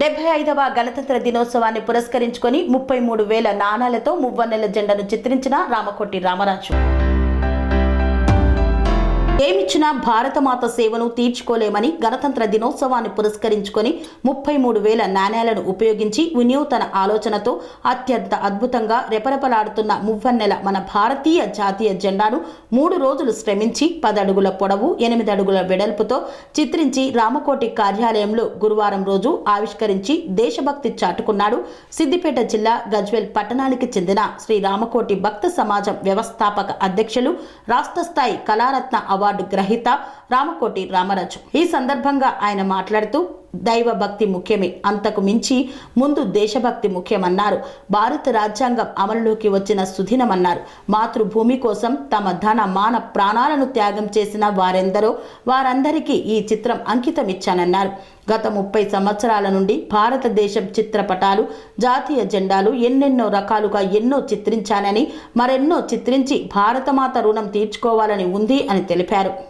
డెబ్బై ఐదవ గణతంత్ర దినోత్సవాన్ని పురస్కరించుకొని ముప్పై మూడు వేల నాణాలతో మువ్వన్నెల జెండాను చిత్రించిన రామకోటి రామరాజు. ఏమిచ్చినా భారతమాత సేవను తీర్చుకోలేమని గణతంత్ర దినోత్సవాన్ని పురస్కరించుకొని ముప్పై మూడు వేల నాణేలను ఉపయోగించి వినూతన ఆలోచనతో అత్యంత అద్భుతంగా రెపరెపలాడుతున్న మువ్వన్నెల మన భారతీయ జాతీయ జెండాను మూడు రోజులు శ్రమించి పదడుగుల పొడవు ఎనిమిది అడుగుల వెడల్పుతో చిత్రించి రామకోటి కార్యాలయంలో గురువారం రోజు ఆవిష్కరించి దేశభక్తి చాటుకున్నాడు సిద్దిపేట జిల్లా గజ్వెల్ పట్టణానికి చెందిన శ్రీ రామకోటి భక్త సమాజం వ్యవస్థాపక అధ్యక్షులు రాష్ట్ర స్థాయి కళారత్న అవార్డు గ్రహీత రామకోటి రామరాజు. ఈ సందర్భంగా ఆయన మాట్లాడుతూ దైవభక్తి ముఖ్యమే. అంతకు మించి ముందు దేశభక్తి ముఖ్యమన్నారు. భారత రాజ్యాంగం అమలులోకి వచ్చిన సుదినమన్నారు మాతృభూమి కోసం తమ ధన మాన ప్రాణాలను త్యాగం చేసిన వారెందరో వారందరికీ ఈ చిత్రం అంకితమిచ్చానన్నారు. గత ముప్పై సంవత్సరాల నుండి భారతదేశం చిత్రపటాలు జాతీయ జెండాలు ఎన్నెన్నో రకాలుగా ఎన్నో చిత్రించానని మరెన్నో చిత్రించి భారతమాత రుణం తీర్చుకోవాలని ఉంది అని తెలిపారు.